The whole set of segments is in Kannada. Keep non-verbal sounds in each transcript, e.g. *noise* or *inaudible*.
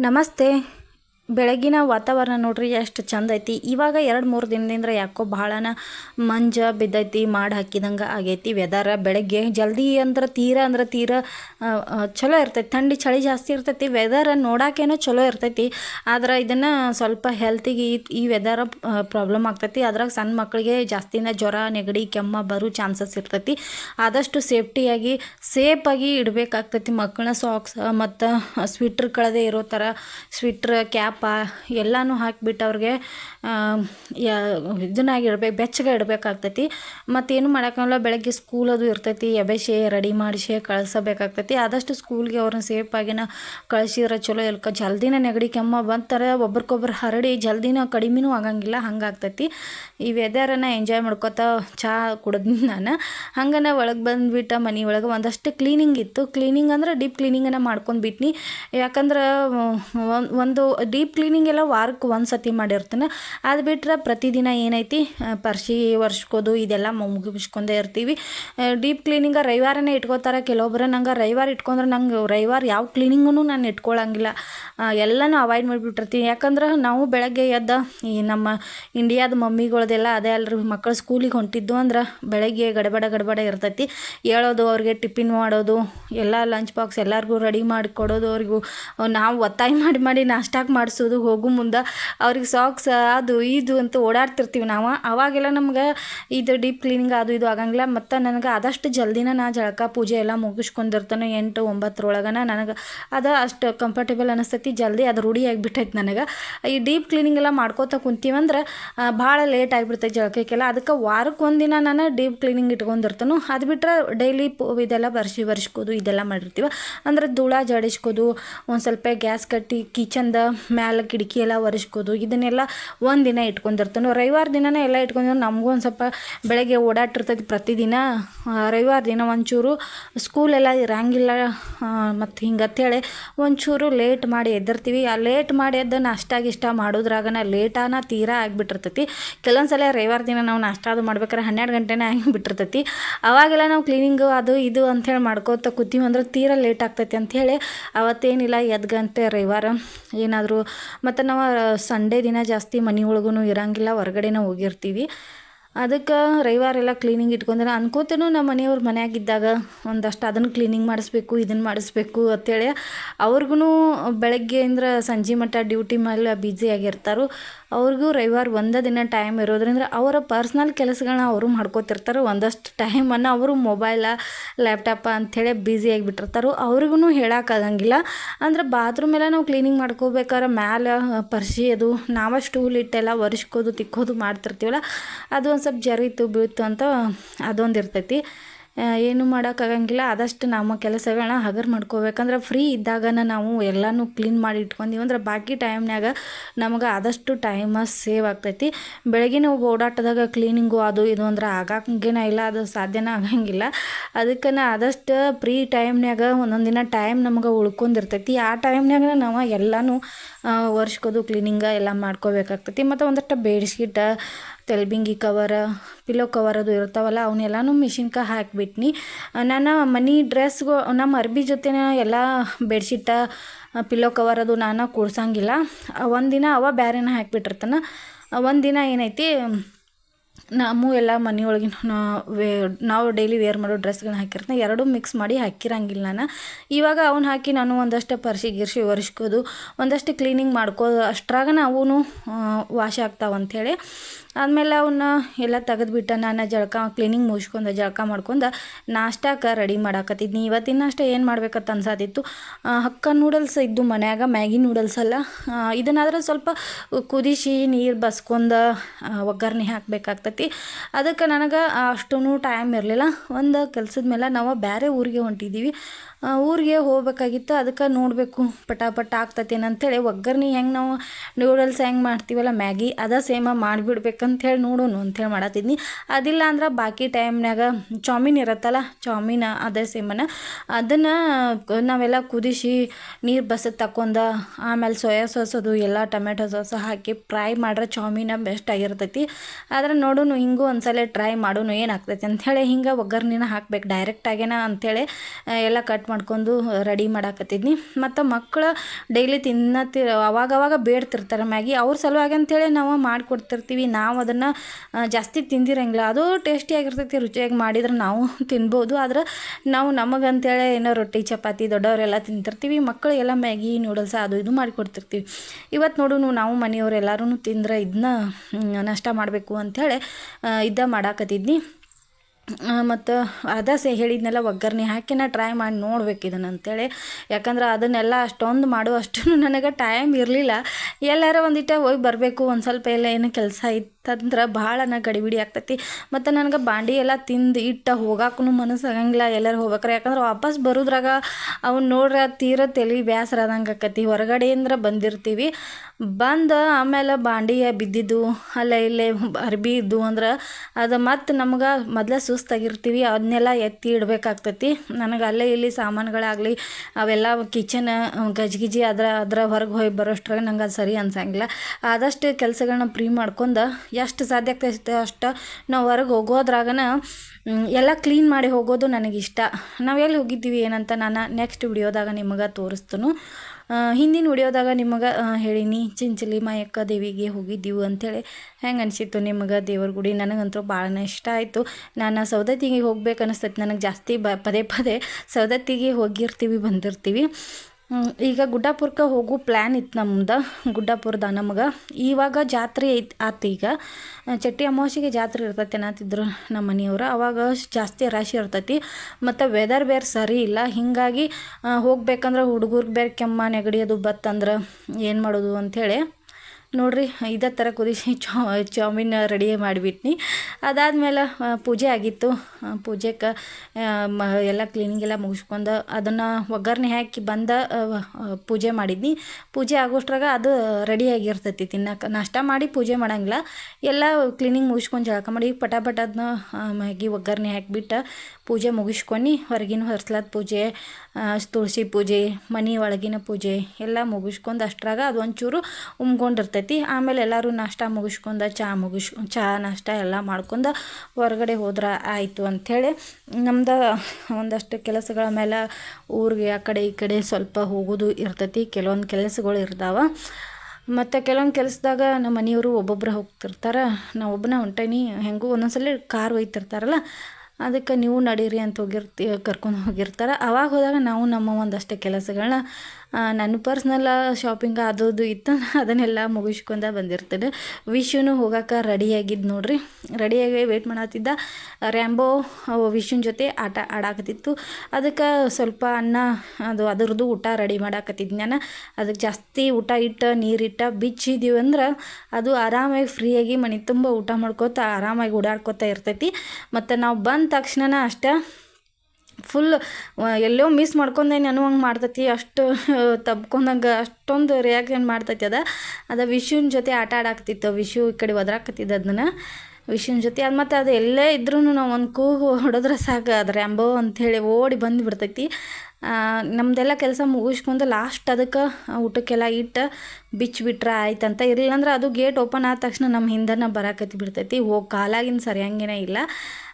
Namaste. ಬೆಳಗಿನ ವಾತಾವರಣ ನೋಡ್ರಿ ಎಷ್ಟು ಚಂದ ಐತಿ. ಇವಾಗ ಎರಡು ಮೂರು ದಿನದಿಂದ ಯಾಕೋ ಭಾಳನ ಮಂಜ ಬಿದ್ದೈತಿ, ಮಾಡಿ ಹಾಕಿದಂಗೆ ಆಗೈತಿ ವೆದರ ಬೆಳಗ್ಗೆ ಜಲ್ದಿ ಅಂದ್ರೆ ತೀರ ಅಂದ್ರೆ ತೀರ ಚಲೋ ಇರ್ತೈತಿ. ಥಂಡಿ ಚಳಿ ಜಾಸ್ತಿ ಇರ್ತೈತಿ. ವೆದರ ನೋಡಾಕೇನೋ ಚಲೋ ಇರ್ತೈತಿ. ಆದ್ರೆ ಇದನ್ನು ಸ್ವಲ್ಪ ಹೆಲ್ತಿಗೆ ಈ ವೆದರ್ ಪ್ರಾಬ್ಲಮ್ ಆಗ್ತೈತಿ. ಅದ್ರಾಗ ಸಣ್ಣ ಮಕ್ಕಳಿಗೆ ಜಾಸ್ತಿನ ಜ್ವರ, ನೆಗಡಿ, ಕೆಮ್ಮ ಬರೋ ಚಾನ್ಸಸ್ ಇರ್ತೈತಿ. ಆದಷ್ಟು ಸೇಫ್ಟಿಯಾಗಿ ಸೇಫಾಗಿ ಇಡಬೇಕಾಗ್ತೈತಿ ಮಕ್ಕಳನ್ನ ಸಾಕ್ಸ್ ಮತ್ತು ಸ್ವಿಟ್ರ್ ಕಳೆದೇ ಇರೋ ಥರ ಸ್ವಿಟ್ರ್ ಕ್ಯಾಪ ಎಲ್ಲನೂ ಹಾಕಿಬಿಟ್ಟು ಅವ್ರಿಗೆ ಇದನ್ನಾಗಿ ಇಡ್ಬೇಕು, ಬೆಚ್ಚಗೆ ಇಡಬೇಕಾಗ್ತೈತಿ. ಮತ್ತೇನು ಮಾಡೋಕ್ಕಲ್ಲ ಬೆಳಗ್ಗೆ ಸ್ಕೂಲ್ ಅದು ಇರ್ತೈತಿ ಎಬೆಸೆ ರೆಡಿ ಮಾಡಿಸಿ ಕಳಿಸಬೇಕಾಗ್ತೈತಿ. ಆದಷ್ಟು ಸ್ಕೂಲ್ಗೆ ಅವ್ರನ್ನ ಸೇಫಾಗಿನ ಕಳಿಸಿದ್ರೆ ಚಲೋ. ಎಲ್ಕ, ಜಲ್ದಿನ ನೆಗಡಿ ಕೆಮ್ಮ ಬಂತಾರೆ, ಒಬ್ರಿಗೊಬ್ರು ಹರಡಿ ಜಲ್ದಿನ ಕಡಿಮೆನೂ ಆಗಂಗಿಲ್ಲ, ಹಂಗಾಗ್ತೈತಿ. ಈ ವೆದರನ್ನು ಎಂಜಾಯ್ ಮಾಡ್ಕೊತ ಚಹಾ ಕುಡಿದ್ನಿ ನಾನು. ಹಂಗನ ಒಳಗೆ ಬಂದ್ಬಿಟ್ಟು ಮನೆ ಒಳಗೆ ಒಂದಷ್ಟು ಕ್ಲೀನಿಂಗ್ ಇತ್ತು. ಕ್ಲೀನಿಂಗ್ ಅಂದ್ರೆ ಡೀಪ್ ಕ್ಲೀನಿಂಗನ್ನು ಮಾಡ್ಕೊಂಡು ಬಿಟ್ನಿ ಯಾಕಂದ್ರೆ ಒಂದು ಒಂದು ಡೀಪ್ ಕ್ಲೀನಿಂಗ್ ಎಲ್ಲ ವಾರಕ್ಕೆ ಒಂದು ಸತಿ ಮಾಡಿರ್ತೀನಿ. ಅದು ಬಿಟ್ರೆ ಪ್ರತಿದಿನ ಏನೈತಿ ಪರ್ಸಿ ಒರ್ಸ್ಕೋದು, ಇದೆಲ್ಲ ಮುಗಿಸ್ಕೊಂಡೇ ಇರ್ತೀವಿ. ಡೀಪ್ ಕ್ಲೀನಿಂಗ ರವಿವಾರನೇ ಇಟ್ಕೋತಾರೆ. ಕೆಲವೊಬ್ಬರು ನಂಗೆ ರವಿವಾರ ಇಟ್ಕೊಂಡ್ರೆ ನಂಗೆ ರವಿವಾರ ಯಾವ ಕ್ಲೀನಿಂಗೂ ನಾನು ಇಟ್ಕೊಳ್ಳಂಗಿಲ್ಲ ಎಲ್ಲನೂ ಅವಾಯ್ಡ್ ಮಾಡಿಬಿಟ್ಟಿರ್ತೀನಿ. ಯಾಕಂದ್ರೆ ನಾವು ಬೆಳಗ್ಗೆ ಎದ್ದ ಈ ನಮ್ಮ ಇಂಡಿಯಾದ ಮಮ್ಮಿಗಳದೆಲ್ಲ ಅದೇ ಅಲ್ರಿ. ಮಕ್ಕಳು ಸ್ಕೂಲಿಗೆ ಹೊಂಟಿದ್ದು ಅಂದ್ರೆ ಬೆಳಗ್ಗೆ ಗಡಬಡ ಗಡಬಡ ಇರ್ತೈತಿ. ಹೇಳೋದು, ಅವ್ರಿಗೆ ಟಿಫಿನ್ ಮಾಡೋದು, ಎಲ್ಲ ಲಂಚ್ ಬಾಕ್ಸ್ ಎಲ್ಲರಿಗೂ ರೆಡಿ ಮಾಡಿ ಕೊಡೋದು ಅವ್ರಿಗೂ. ನಾವು ಒತ್ತಾಯ ಮಾಡಿ ಮಾಡಿ ನಾಷ್ಟಾಕ್ ಮಾಡಿಸೋದು ಹೋಗು ಮುಂದೆ ಅವ್ರಿಗೆ ಸಾಕ್ಸ್ ಅದು ಇದು ಅಂತ ಓಡಾಡ್ತಿರ್ತೀವಿ ನಾವು. ಅವಾಗೆಲ್ಲ ನಮ್ಗೆ ಇದು ಡೀಪ್ ಕ್ಲೀನಿಂಗ್ ಅದು ಇದು ಆಗಂಗಿಲ್ಲ. ಮತ್ತು ನನಗೆ ಆದಷ್ಟು ಜಲ್ದಿನ ನಾ ಜಳಕ ಪೂಜೆ ಎಲ್ಲ ಮುಗಿಸ್ಕೊಂಡಿರ್ತಾನೆ. ಎಂಟು ಒಂಬತ್ತರೊಳಗನ ನನಗೆ ಅದು ಅಷ್ಟು ಕಂಫರ್ಟೇಬಲ್ ಅನಿಸ್ತೈತಿ. ಜಲ್ದಿ ಅದು ರೂಢಿ ಆಗಿಬಿಟ್ಟೈತೆ ನನಗೆ. ಈ ಡೀಪ್ ಕ್ಲೀನಿಂಗ್ ಎಲ್ಲ ಮಾಡ್ಕೋತ ಕುಂತೀವಂದ್ರೆ ಭಾಳ ಲೇಟ್ ಆಗಿಬಿಡ್ತೈತೆ ಜಳಕಕ್ಕೆಲ್ಲ ಅದಕ್ಕೆ ವಾರಕ್ಕೆ ಒಂದಿನ ನಾನು ಡೀಪ್ ಕ್ಲೀನಿಂಗ್ ಇಟ್ಕೊಂಡಿರ್ತಾನು. ಅದು ಬಿಟ್ಟರೆ ಡೈಲಿ ಇದೆಲ್ಲ ಬರ್ಸಿ ಬರ್ಸ್ಕೋದು, ಇದೆಲ್ಲ ಮಾಡಿರ್ತೀವಿ. ಅಂದ್ರೆ ಧೂಳ ಜಡಿಸ್ಕೋದು, ಒಂದು ಸ್ವಲ್ಪ ಗ್ಯಾಸ್ ಕಟ್ಟಿ ಕಿಚನ್ದ ಮ್ಯಾಲೆ ಕಿಟಕಿ ಎಲ್ಲ ಒರೆಸ್ಕೋದು, ಇದನ್ನೆಲ್ಲ ಒಂದಿನ ಇಟ್ಕೊಂಡಿರ್ತಾನೆ. ರವಿವಾರ ದಿನನೇ ಎಲ್ಲ ಇಟ್ಕೊಂಡು ನಮಗೂ ಒಂದು ಸ್ವಲ್ಪ ಬೆಳಗ್ಗೆ ಓಡಾಟಿರ್ತೈತಿ ಪ್ರತಿದಿನ. ರವಿವಾರ ದಿನ ಒಂಚೂರು ಸ್ಕೂಲೆಲ್ಲ ಇರಂಗಿಲ್ಲ. ಮತ್ತು ಹಿಂಗತ್ತೇಳಿ ಒಂಚೂರು ಲೇಟ್ ಮಾಡಿ ಎದ್ದಿರ್ತೀವಿ. ಆ ಲೇಟ್ ಮಾಡಿ ಎದ್ದು ನಾಷ್ಟ ಗಿಷ್ಟ ಮಾಡೋದ್ರಾಗನ ಲೇಟಾನ ತೀರಾ ಆಗಿಬಿಟ್ಟಿರ್ತೈತಿ. ಕೆಲವೊಂದು ಸಲ ರವಿವಾರ ದಿನ ನಾವು ನಾಷ್ಟ ಅದು ಮಾಡ್ಬೇಕಾದ್ರೆ ಹನ್ನೆರಡು ಗಂಟೆನೇ ಆಗಿಬಿಟ್ಟಿರ್ತೈತಿ. ಅವಾಗೆಲ್ಲ ನಾವು ಕ್ಲೀನಿಂಗು ಅದು ಇದು ಅಂಥೇಳಿ ಮಾಡ್ಕೋತ ಕೂತೀವಿ ಅಂದ್ರೆ ತೀರಾ ಲೇಟ್ ಆಗ್ತೈತಿ ಅಂಥೇಳಿ ಅವತ್ತೇನಿಲ್ಲ, ಎದ್ದು ಗಂಟೆ ರವಿವಾರ ಏನಾದರೂ ಮತ್ತು ನಾವು ಸಂಡೇ ದಿನ ಜಾಸ್ತಿ ಮನೆ ಒಳಗೂ ಇರಂಗಿಲ್ಲ, ಹೊರಗಡೆನೇ ಹೋಗಿರ್ತೀವಿ. ಅದಕ್ಕೆ ರವಿವಾರ ಎಲ್ಲ ಕ್ಲೀನಿಂಗ್ ಇಟ್ಕೊಂಡ್ರೆ ಅನ್ಕೋತೇನು ನಮ್ಮ ಮನೆಯವ್ರ ಮನೆಯಾಗಿದ್ದಾಗ ಒಂದಷ್ಟು ಅದನ್ನು ಕ್ಲೀನಿಂಗ್ ಮಾಡಿಸ್ಬೇಕು ಇದನ್ನು ಮಾಡಿಸ್ಬೇಕು ಅಂತೇಳಿ. ಅವ್ರಿಗೂ ಬೆಳಗ್ಗೆಯಿಂದ ಸಂಜೆ ಮಟ್ಟ ಡ್ಯೂಟಿ ಮೇಲೆ ಬ್ಯುಸಿ ಆಗಿರ್ತಾರೆ. ಅವ್ರಿಗೂ ರವಿವಾರ ಒಂದೇ ದಿನ ಟೈಮ್ ಇರೋದ್ರಿಂದ ಅವರ ಪರ್ಸ್ನಲ್ ಕೆಲಸಗಳನ್ನ ಅವರು ಮಾಡ್ಕೋತಿರ್ತಾರೆ. ಒಂದಷ್ಟು ಟೈಮನ್ನು ಅವರು ಮೊಬೈಲ ಲ್ಯಾಪ್ಟಾಪ ಅಂಥೇಳಿ ಬ್ಯುಸಿ ಬಿಟ್ಟಿರ್ತಾರೆ ಅವ್ರಿಗೂ ಹೇಳೋಕ್ಕಾಗಂಗಿಲ್ಲ ಅಂದ್ರೆ ಬಾತ್ರೂಮ್ ಎಲ್ಲ ನಾವು ಕ್ಲೀನಿಂಗ್ ಮಾಡ್ಕೋಬೇಕಾದ್ರೆ ಮ್ಯಾಲೆ ಪರ್ಸಿ ಅದು, ನಾವೇ ಸ್ಟೂಲ್ ಇಟ್ಟೆಲ್ಲ ಒರೆಸ್ಕೋದು, ತಿಕ್ಕೋದು ಮಾಡ್ತಿರ್ತೀವಲ್ಲ ಅದು ಒಂದು ಸ್ವಲ್ಪ ಜರಿತು, ಬೀಳ್ತು ಅಂತ ಅದೊಂದು ಇರ್ತೈತಿ. ಏನು ಮಾಡೋಕ್ಕಾಗಂಗಿಲ್ಲ. ಆದಷ್ಟು ನಮ್ಮ ಕೆಲಸಗಳನ್ನ ಹಗರ್ ಮಾಡ್ಕೋಬೇಕಂದ್ರೆ ಫ್ರೀ ಇದ್ದಾಗನ ನಾವು ಎಲ್ಲನೂ ಕ್ಲೀನ್ ಮಾಡಿ ಇಟ್ಕೊಂಡೀವಿ. ಅಂದ್ರೆ ಬಾಕಿ ಟೈಮ್ನಾಗ ನಮಗೆ ಆದಷ್ಟು ಟೈಮ ಸೇವ್ ಆಗ್ತೈತಿ. ಬೆಳಗಿನ ಓಡಾಟದಾಗ ಕ್ಲೀನಿಂಗು ಅದು ಇದು ಅಂದ್ರೆ ಆಗಂಗೇನ ಇಲ್ಲ, ಅದು ಸಾಧ್ಯನ ಆಗಂಗಿಲ್ಲ. ಅದಕ್ಕೆ ಆದಷ್ಟು ಫ್ರೀ ಟೈಮ್ನಾಗ ಒಂದೊಂದು ದಿನ ಟೈಮ್ ನಮಗೆ ಉಳ್ಕೊಂಡಿರ್ತೈತಿ. ಆ ಟೈಮ್ನಾಗ ನಾವು ಎಲ್ಲನೂ ಒರೆಸ್ಕೋದು ಕ್ಲೀನಿಂಗ ಎಲ್ಲ ಮಾಡ್ಕೋಬೇಕಾಗ್ತೈತಿ. ಮತ್ತು ಒಂದಷ್ಟು ಬೇಡ್ಶೀಟ ತೆಲ್ಬಿಂಗಿ ಕವರ ಪಿಲೋ ಕವರ್ ಅದು ಇರ್ತಾವಲ್ಲ ಅವನ್ನೆಲ್ಲನೂ ಮಿಷಿನ್ಗೆ ಹಾಕಿಬಿಟ್ನಿ. ನಾನು ಮನೆ ಡ್ರೆಸ್ಗು ನಮ್ಮ ಅರ್ಬಿ ಜೊತೆನೇ ಎಲ್ಲ ಬೆಡ್ಶೀಟ ಪಿಲ್ಲೋ ಕವರ್ ಅದು ನಾನು ಕೂಡ್ಸಂಗಿಲ್ಲ. ಒಂದಿನ ಅವ ಬೇರೆನ ಹಾಕಿಬಿಟ್ಟಿರ್ತಾನೆ. ಒಂದಿನ ಏನೈತಿ ನಮ್ಮ ಎಲ್ಲ ಮನೆಯೊಳಗಿನ ವೇ, ನಾವು ಡೈಲಿ ವೇರ್ ಮಾಡೋ ಡ್ರೆಸ್ಗಳನ್ನ ಹಾಕಿರ್ತೀನಿ, ಎರಡೂ ಮಿಕ್ಸ್ ಮಾಡಿ ಹಾಕಿರಂಗಿಲ್ಲ ನಾನು. ಇವಾಗ ಅವ್ನು ಹಾಕಿ ನಾನು ಒಂದಷ್ಟು ಪರ್ಸಿ ಗಿರ್ಸಿ ಒರೆಸ್ಕೋದು, ಒಂದಷ್ಟು ಕ್ಲೀನಿಂಗ್ ಮಾಡ್ಕೋದು ಅಷ್ಟ್ರಾಗ ಅವನು ವಾಶ್ ಆಗ್ತಾವ ಅಂಥೇಳಿ ಆದಮೇಲೆ ಅವನ್ನ ಎಲ್ಲ ತೆಗೆದುಬಿಟ್ಟ, ನಾನು ಜಳಕ ಕ್ಲೀನಿಂಗ್ ಮುಗಿಸ್ಕೊಂಡು, ಜಳಕ ಮಾಡ್ಕೊಂಡು ನಾಷ್ಟಕ್ಕೆ ರೆಡಿ ಮಾಡಾಕತ್ತಿದ್ನಿ. ಇವತ್ತಿನ ನಾಷ್ಟ ಏನು ಮಾಡ್ಬೇಕಂತ ಅನ್ಸಾತಿತ್ತು. ಹಕ್ಕ ನೂಡಲ್ಸ್ ಇದ್ದು ಮನ್ಯಾಗ, ಮ್ಯಾಗಿ ನೂಡಲ್ಸ್ ಅಲ್ಲ. ಇದನ್ನಾದ್ರೆ ಸ್ವಲ್ಪ ಕುದಿಸಿ ನೀರು ಬಸ್ಕೊಂಡು ಒಗ್ಗರಣೆ ಅದಕ್ಕೆ ನನಗೆ ಅಷ್ಟೂ ಟೈಮ್ ಇರಲಿಲ್ಲ. ಒಂದು ಕೆಲಸದ ಮೇಲೆ ನಾವು ಬೇರೆ ಊರಿಗೆ ಹೊಂಟಿದ್ದೀವಿ ಊರಿಗೆ ಹೋಗ್ಬೇಕಾಗಿತ್ತು. ಅದಕ್ಕೆ ನೋಡಬೇಕು ಪಟಾಪಟ ಆಗ್ತೈತಿ ಅಂತೇಳಿ ಒಗ್ಗರ್ಣಿ ಹೆಂಗೆ ನಾವು ನೂಡಲ್ಸ್ ಹೆಂಗೆ ಮಾಡ್ತೀವಲ್ಲ, ಮ್ಯಾಗಿ ಅದ ಸೇಮ ಮಾಡಿಬಿಡ್ಬೇಕಂತೇಳಿ ನೋಡೋಣ ಅಂಥೇಳಿ ಮಾಡತ್ತಿದ್ನಿ ಅದಿಲ್ಲ ಅಂದ್ರೆ ಬಾಕಿ ಟೈಮ್ನಾಗ ಚಾಮಿನ್ ಇರತ್ತಲ್ಲ, ಚಾಮಿನ ಅದೇ ಸೇಮನ ಅದನ್ನು ನಾವೆಲ್ಲ ಕುದಿಸಿ ನೀರು ಬಸದ್ ತಕೊಂಡ ಆಮೇಲೆ ಸೋಯಾ ಸಾಸ್ ಅದು, ಎಲ್ಲ ಟೊಮೆಟೊ ಸಾಸ್ ಹಾಕಿ ಫ್ರೈ ಮಾಡ್ರೆ ಚಾಮಿನ ಬೆಸ್ಟ್ ಆಗಿರ್ತೈತಿ. ಆದ್ರೆ ನೋಡು ನೋಡುನು ಹಿಂಗೂ ಒಂದ್ಸಲ ಟ್ರೈ ಮಾಡೋನು ಏನಾಗ್ತೈತಿ ಅಂಥೇಳಿ ಹಿಂಗೆ ಒಗ್ಗರ್ಣಿನ ಹಾಕ್ಬೇಕು ಡೈರೆಕ್ಟಾಗೇನ ಅಂಥೇಳಿ ಆ, ಎಲ್ಲ ಕಟ್ ಮಾಡ್ಕೊಂಡು ರೆಡಿ ಮಾಡಾಕತ್ತಿದ್ನಿ. ಮತ್ತು ಮಕ್ಕಳು ಡೈಲಿ ತಿನ್ನತ್ತಿ ಅವಾಗವಾಗ ಬೇಡ್ತಿರ್ತಾರೆ ಮ್ಯಾಗಿ ಅವ್ರ ಸಲುವಾಗಿ ಅಂತೇಳಿ ನಾವು ಮಾಡಿಕೊಡ್ತಿರ್ತೀವಿ. ನಾವು ಅದನ್ನು ಜಾಸ್ತಿ ತಿಂದಿರಂಗಿಲ್ಲ. ಅದು ಟೇಸ್ಟಿಯಾಗಿರ್ತೈತಿ ರುಚಿಯಾಗಿ ಮಾಡಿದ್ರೆ ನಾವು ತಿನ್ಬೋದು. ಆದ್ರೆ ನಾವು ನಮಗಂತೇಳಿ ಏನೋ ರೊಟ್ಟಿ ಚಪಾತಿ ದೊಡ್ಡವರೆಲ್ಲ ತಿಂತಿರ್ತೀವಿ. ಮಕ್ಕಳು ಎಲ್ಲ ಮ್ಯಾಗಿ ನೂಡಲ್ಸ್ ಅದು ಇದು ಮಾಡಿಕೊಡ್ತಿರ್ತೀವಿ. ಇವತ್ತು ನೋಡು ನಾವು ಮನೆಯವ್ರು ಎಲ್ಲರೂ ತಿಂದ್ರೆ ಇದನ್ನ ನಷ್ಟ ಮಾಡಬೇಕು ಅಂಥೇಳಿ ಇದ್ದ ಮಾಡಾಕತ್ತಿದ್ನಿ. ಮತ್ತು ಅದ ಸೆ ಹೇಳಿದ್ನೆಲ್ಲ ಒಗ್ಗರಣೆ ಹಾಕಿನ ಟ್ರೈ ಮಾಡಿ ನೋಡ್ಬೇಕು ಇದನ್ನು ಅಂತೇಳಿ. ಯಾಕಂದ್ರೆ ಅದನ್ನೆಲ್ಲ ಅಷ್ಟೊಂದು ಮಾಡುವಷ್ಟು ನನಗೆ ಟೈಮ್ ಇರಲಿಲ್ಲ. ಎಲ್ಲಾರ ಒಂದಿಟ ಹೋಗಿ ಬರಬೇಕು ಒಂದು ಸ್ವಲ್ಪ ಎಲ್ಲ ಏನೋ ಕೆಲಸ ಇತ್ತಂದ್ರೆ ಭಾಳ ನಾ ಗಡಿಬಿಡಿ ಆಗ್ತೈತಿ. ಮತ್ತು ನನಗೆ ಬಾಂಡಿ ಎಲ್ಲ ತಿಂದು ಇಟ್ಟು ಹೋಗಾಕೂ ಮನಸ್ಸು ಆಗಂಗಿಲ್ಲ ಎಲ್ಲರೂ ಹೋಗ್ಬೇಕಾರೆ. ಯಾಕಂದ್ರೆ ವಾಪಸ್ ಬರೋದ್ರಾಗ ಅವ್ನು ನೋಡ್ರೆ ತೀರ ತೆಲಿ ಬೇಸರ ಆದಂಗೆ ಆಕತಿ. ಹೊರಗಡೆಯಿಂದ ಬಂದಿರ್ತೀವಿ. ಬಂದು ಆಮೇಲೆ ಬಾಂಡಿ ಬಿದ್ದಿದ್ದು, ಅಲ್ಲೇ ಇಲ್ಲೇ ಅರ್ಬಿ ಇದ್ದು ಅಂದ್ರೆ ಅದು ಮತ್ತು ನಮ್ಗೆ ಮೊದಲೇ ಸುಸ್ತಾಗಿರ್ತೀವಿ. ಅದನ್ನೆಲ್ಲ ಎತ್ತಿ ಇಡಬೇಕಾಗ್ತೈತಿ. ನನಗೆ ಅಲ್ಲೇ ಇಲ್ಲಿ ಸಾಮಾನುಗಳಾಗಲಿ ಅವೆಲ್ಲ ಕಿಚನ್ ಗಜ್ಗಿಜಿ ಅದರ ಅದರ ಹೊರಗೆ ಹೋಗಿ ಬರೋಷ್ಟ್ರಾಗ ನಂಗೆ ಅದು ಸರಿ ಅನ್ಸಂಗಿಲ್ಲ. ಆದಷ್ಟು ಕೆಲಸಗಳನ್ನ ಪ್ರೀ ಮಾಡ್ಕೊಂಡು ಎಷ್ಟು ಸಾಧ್ಯ ಆಗ್ತೈತೆ ಅಷ್ಟು ನಾವು ಹೊರಗೆ ಹೋಗೋದ್ರಾಗನ ಎಲ್ಲ ಕ್ಲೀನ್ ಮಾಡಿ ಹೋಗೋದು ನನಗಿಷ್ಟ. ನಾವು ಎಲ್ಲಿ ಹೋಗಿದ್ದೀವಿ ಏನಂತ ನಾನು ನೆಕ್ಸ್ಟ್ ವಿಡಿಯೋದಾಗ ನಿಮಗೆ ತೋರಿಸ್ತನು. ಹಿಂದಿನ ವಿಡಿಯೋದಾಗ ನಿಮಗೆ ಹೇಳೀನಿ, ಚಿಂಚಲಿ ಮಾಯಕ್ಕ ದೇವಿಗೆ ಹೋಗಿದ್ದೀವಿ ಅಂಥೇಳಿ ಹೆಂಗೆ ಅನಿಸಿತ್ತು ನಿಮಗೆ ದೇವರ ಗುಡಿ? ನನಗಂತೂ ಭಾಳ ಇಷ್ಟ ಆಯಿತು. ನಾನು ಸೌದತ್ತಿಗೆ ಹೋಗ್ಬೇಕು ಅನಿಸ್ತೈತಿ ನನಗೆ ಜಾಸ್ತಿ ಬ, ಪದೇ ಪದೇ ಸೌದತ್ತಿಗೆ ಹೋಗಿರ್ತೀವಿ, ಬಂದಿರ್ತೀವಿ. ಈಗ ಗುಡ್ಡಾಪುರಕ್ಕೆ ಹೋಗೋ ಪ್ಲ್ಯಾನ್ ಇತ್ತು ನಮ್ದು ಗುಡ್ಡಾಪುರದ ನಮ್ಗೆ. ಇವಾಗ ಜಾತ್ರೆ ಐತ್ ಆತು ಈಗ. ಚಟ್ಟಿ ಅಮಾವಾಸ್ಯೆಗೆ ಜಾತ್ರೆ ಇರ್ತೈತೆ ಅನ್ನತಿದ್ರು ನಮ್ಮ ಮನೆಯವರು. ಅವಾಗ ಜಾಸ್ತಿ ರಾಶಿ ಇರ್ತೈತಿ. ಮತ್ತು ವೆದರ್ ಬೇರೆ ಸರಿ ಇಲ್ಲ. ಹೀಗಾಗಿ ಹೋಗ್ಬೇಕಂದ್ರೆ ಹುಡುಗರ್ಗೆ ಬೇರೆ ಕೆಮ್ಮ ನೆಗಡಿ ಅದು ಬತ್ತಂದ್ರೆ ಏನು ಮಾಡೋದು ಅಂಥೇಳಿ ನೋಡ್ರಿ, ಇದೇ ಥರ ಕುದಿಸಿ *laughs* ಚೌ ಚೌಮಿನ್ ರೆಡಿ ಮಾಡಿಬಿಟ್ನಿ. ಅದಾದಮೇಲೆ ಪೂಜೆ ಆಗಿತ್ತು. ಪೂಜೆಗೆ ಮ, ಎಲ್ಲ ಕ್ಲೀನಿಂಗ್ ಎಲ್ಲ ಮುಗಿಸ್ಕೊಂಡು ಅದನ್ನು ಒಗ್ಗರಣೆ ಹಾಕಿ ಬಂದ ಪೂಜೆ ಮಾಡಿದ್ನಿ. ಪೂಜೆ ಆಗೋಷ್ಟ್ರಾಗ ಅದು ರೆಡಿ ಆಗಿರ್ತೈತಿ ತಿನ್ನಕ್ಕೆ ನಾಷ್ಟ ಮಾಡಿ ಪೂಜೆ ಮಾಡಂಗಿಲ್ಲ. ಎಲ್ಲ ಕ್ಲೀನಿಂಗ್ ಮುಗಿಸ್ಕೊಂಡು ಜಳಕ ಮಾಡಿ ಪಟ ಅದನ್ನ ಮ್ಯಾಗಿ ಒಗ್ಗರಣೆ ಹಾಕಿಬಿಟ್ಟು ಪೂಜೆ ಮುಗಿಸ್ಕೊಂಡು ಹೊರಗಿನ ಹೊರಸ್ಲಾದ ಪೂಜೆ ತುಳಸಿ ಪೂಜೆ, ಮನೆ ಒಳಗಿನ ಪೂಜೆ ಎಲ್ಲ ಮುಗಿಸ್ಕೊಂಡು ಅಷ್ಟ್ರಾಗ ಅದು ಒಂಚೂರು ಉಮ್ಗೊಂಡಿರ್ತೈತಿ. ಆಮೇಲೆ ಎಲ್ಲರೂ ನಾಷ್ಟ ಮುಗಿಸ್ಕೊಂಡು ಚಹಾ ಮುಗಿಸ್ ಚಹಾ ನಾಷ್ಟ ಎಲ್ಲ ಮಾಡ್ಕೊಂಡು ಹೊರಗಡೆ ಹೋದ್ರೆ ಆಯಿತು ಅಂಥೇಳಿ ನಮ್ದು ಒಂದಷ್ಟು ಕೆಲಸಗಳ ಮೇಲೆ ಊರಿಗೆ ಆ ಕಡೆ ಈ ಕಡೆ ಸ್ವಲ್ಪ ಹೋಗೋದು ಇರ್ತೈತಿ. ಕೆಲವೊಂದು ಕೆಲಸಗಳು ಇರ್ತಾವೆ ಮತ್ತು ಕೆಲವೊಂದು ಕೆಲಸದಾಗ ನಮ್ಮ ಮನೆಯವರು ಒಬ್ಬೊಬ್ಬರು ಹೋಗ್ತಿರ್ತಾರೆ. ನಾ ಒಬ್ಬನ ಹೊಂಟೇನಿ. ಹೆಂಗೂ ಒಂದೊಂದ್ಸಲ ಕಾರ್ ಒಯ್ತಿರ್ತಾರಲ್ಲ ಅದಕ್ಕೆ ನೀವು ನಡೀರಿ ಅಂತ ಹೋಗಿರ್ತಿ ಕರ್ಕೊಂಡು ಹೋಗಿರ್ತಾರೆ. ಅವಾಗ ಹೋದಾಗ ನಾವು ನಮ್ಮ ಒಂದಷ್ಟು ಕೆಲಸಗಳನ್ನ ಆ, ನನ್ನ ಪರ್ಸ್ನಲ್ ಶಾಪಿಂಗ್ ಅದು ಇತ್ತು ಅದನ್ನೆಲ್ಲ ಮುಗಿಸ್ಕೊಂಡ ಬಂದಿರ್ತೇನೆ ವಿಶುನು ಹೋಗಕ್ಕೆ ರೆಡಿಯಾಗಿದ್ದು ನೋಡ್ರಿ. ರೆಡಿಯಾಗಿ ವೆಯ್ಟ್ ಮಾಡತ್ತಿದ್ದ ರ್ಯಾಂಬೋ ವಿಶುನ ಜೊತೆ ಆಟ ಆಡಾಕತ್ತಿತ್ತು. ಅದಕ್ಕೆ ಸ್ವಲ್ಪ ಅನ್ನ ಅದು ಅದರದ್ದು ಊಟ ರೆಡಿ ಮಾಡಾಕತ್ತಿದ್ದು ನಾನು ಅದಕ್ಕೆ ಜಾಸ್ತಿ ಊಟ ಇಟ್ಟು ನೀರಿಟ್ಟ ಬಿಚ್ಚಿದೀವಿ ಅಂದ್ರೆ ಅದು ಆರಾಮಾಗಿ ಫ್ರೀಯಾಗಿ ಮನೆ ತುಂಬ ಊಟ ಮಾಡ್ಕೋತ ಆರಾಮಾಗಿ ಓಡಾಡ್ಕೋತ ಇರ್ತೈತಿ. ಮತ್ತು ನಾವು ಬಂದ ತಕ್ಷಣ ಅಷ್ಟೇ ಫುಲ್ ಎಲ್ಲೋ ಮಿಸ್ ಮಾಡ್ಕೊಂಡೇನೆ ಅನ್ನುವಂಗೆ ಮಾಡ್ತೈತಿ. ಅಷ್ಟು, *laughs* ತಬ್ಕೊಂಡಂಗೆ ಅಷ್ಟೊಂದು ರಿಯಾಕ್ಷನ್ ಮಾಡ್ತೈತಿ ಅದ. ಅದು ವಿಶುನ ಜೊತೆ ಆಟ ಆಡಾಕ್ತಿತ್ತು. ವಿಶು ಈ ಕಡೆ ಒದ್ರಾಕತ್ತಿದ್ದು ಅದನ್ನ ವಿಶುನ ಜೊತೆ ಅದು ಮತ್ತು ಅದು ಎಲ್ಲೇ ಇದ್ರೂ ನಾವು ಒಂದು ಕೂಗು ಹೊಡೆದ್ರೆ ಸಾಕು. ಅದು ರ್ಯಾಂಬೋ ಅಂಥೇಳಿ ಓಡಿ ಬಂದು ಬಿಡ್ತೈತಿ ಆ, ನಮ್ದೆಲ್ಲ ಕೆಲಸ ಮುಗಿಸ್ಕೊಂಡು ಲಾಸ್ಟ್ ಅದಕ್ಕೆ ಊಟಕ್ಕೆಲ್ಲ ಇಟ್ಟು ಬಿಚ್ಚಿಬಿಟ್ರೆ ಆಯ್ತಂತ. ಇರ್ಲಿಲ್ಲಂದ್ರೆ ಅದು ಗೇಟ್ ಓಪನ್ ಆದ ತಕ್ಷಣ ನಮ್ಮ ಹಿಂದನ ಬರಕತ್ತಿ ಬಿಡ್ತೈತಿ. ಹೋಗಿ ಕಾಲಾಗಿನ ಸರಿಯಂಗೇನೇ ಇಲ್ಲ.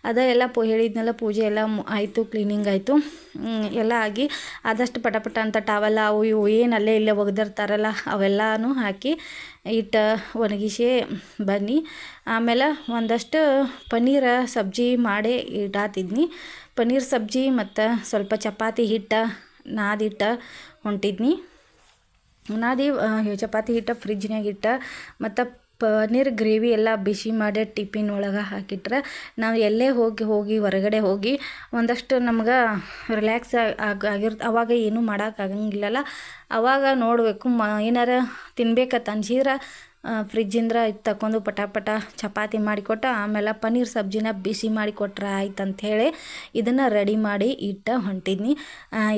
ಅದ ಎಲ್ಲ ಪೂ ಹೇಳಿದ್ನೆಲ್ಲ ಪೂಜೆ ಎಲ್ಲ ಆಯಿತು ಕ್ಲೀನಿಂಗ್ ಆಯಿತು. ಎಲ್ಲ ಆಗಿ ಆದಷ್ಟು ಪಟಪಟ ಪಟ ಅಂತ ಟಾವೆಲ್ಲ ಅವು ಇವು ಏನು ಅಲ್ಲೇ ಇಲ್ಲೇ ಒಗೆದಿರ್ತಾರಲ್ಲ ಅವೆಲ್ಲನೂ ಹಾಕಿ ಇಟ್ಟು ಒಣಗಿಸಿ ಬನ್ನಿ. ಆಮೇಲೆ ಒಂದಷ್ಟು ಪನ್ನೀರ ಸಬ್ಜಿ ಮಾಡಿ ಇಡಾತಿದ್ನಿ. ಪನ್ನೀರ್ ಸಬ್ಜಿ ಮತ್ತು ಸ್ವಲ್ಪ ಚಪಾತಿ ಹಿಟ್ಟು ನಾದಿಟ್ಟು ಹೊಂಟಿದ್ನಿ. ನಾದಿ ಚಪಾತಿ ಹಿಟ್ಟು ಫ್ರಿಜ್ನಾಗ ಇಟ್ಟು, ಮತ್ತು ಪನ್ನೀರ್ ಗ್ರೇವಿ ಎಲ್ಲ ಬಿಸಿ ಮಾಡಿ ಟಿಫಿನ್ ಒಳಗೆ ಹಾಕಿಟ್ರೆ. ನಾವು ಎಲ್ಲೇ ಹೋಗಿ ಹೋಗಿ, ಹೊರಗಡೆ ಹೋಗಿ ಒಂದಷ್ಟು ನಮ್ಗೆ ರಿಲ್ಯಾಕ್ಸ್ ಆಗ, ಆಗಿರ್, ಅವಾಗ ಏನೂ ಮಾಡೋಕ್ಕಾಗಂಗಿಲ್ಲಲ್ಲ ಅವಾಗ ನೋಡಬೇಕು ಮ, ಏನಾರ ತಿನ್ಬೇಕತ್ತ ಅನ್ಸಿದ್ರೆ ಫ್ರಿಜ್ಜಿಂದ ಇದು ತಗೊಂಡು ಪಟ ಪಟ ಚಪಾತಿ ಮಾಡಿಕೊಟ್ಟ, ಆಮೇಲೆ ಪನ್ನೀರ್ ಸಬ್ಜಿನ ಬಿಸಿ ಮಾಡಿಕೊಟ್ರೆ ಆಯ್ತು ಅಂಥೇಳಿ ಇದನ್ನು ರೆಡಿ ಮಾಡಿ ಇಟ್ಟು ಹೊಂಟಿದ್ನಿ.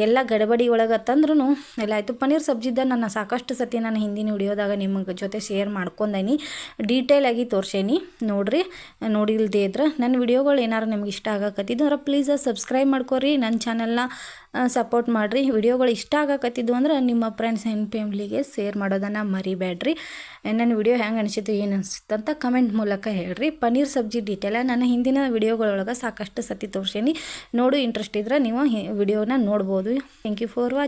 ಎಲ್ಲ ಗಡಬಡಿ ಒಳಗೆ ತಂದ್ರೂ ಎಲ್ಲ ಆಯಿತು. ಪನ್ನೀರ್ ಸಬ್ಜಿದ ನಾನು ಸಾಕಷ್ಟು ಸತಿ ನಾನು ಹಿಂದಿನ ವಿಡಿಯೋದಾಗ ನಿಮಗೆ ಜೊತೆ ಶೇರ್ ಮಾಡ್ಕೊಂಡೇನಿ. ಡೀಟೇಲಾಗಿ ತೋರ್ಸೇನಿ, ನೋಡ್ರಿ, ನೋಡಿಲ್ದೇ ಇದ್ರೆ. ನನ್ನ ವಿಡಿಯೋಗಳು ಏನಾರು ನಿಮ್ಗೆ ಇಷ್ಟ ಆಗಕತ್ತಿದ್ದು ಅಂದ್ರೆ ಪ್ಲೀಸ್ ಸಬ್ಸ್ಕ್ರೈಬ್ ಮಾಡ್ಕೊರಿ. ನನ್ನ ಚಾನೆಲ್ನ ಸಪೋರ್ಟ್ ಮಾಡಿರಿ. ವಿಡಿಯೋಗಳು ಇಷ್ಟ ಆಗಕತ್ತಿದ್ದು ಅಂದ್ರೆ ನಿಮ್ಮ ಫ್ರೆಂಡ್ಸ್ ಆ್ಯಂಡ್ ಫ್ಯಾಮ್ಲಿಗೆ ಶೇರ್ ಮಾಡೋದನ್ನು ಮರಿಬೇಡ್ರಿ ನನ್ನ ವಿಡಿಯೋ ಹೆಂಗೆ ಅನಿಸಿತು ಏನು ಅನಿಸುತ್ತೆ ಅಂತ ಕಮೆಂಟ್ ಮೂಲಕ ಹೇಳ್ರಿ. ಪನ್ನೀರ್ ಸಬ್ಜಿ ಡೀಟೇಲ ನನ್ನ ಹಿಂದಿನ ವಿಡಿಯೋಗಳೊಳಗೆ ಸಾಕಷ್ಟು ಸತಿ ತೋರಿಸೇನಿ. ನೋಡು ಇಂಟ್ರೆಸ್ಟ್ ಇದ್ರೆ ನೀವು ವಿಡಿಯೋನ ನೋಡ್ಬೋದು. Thank you for watch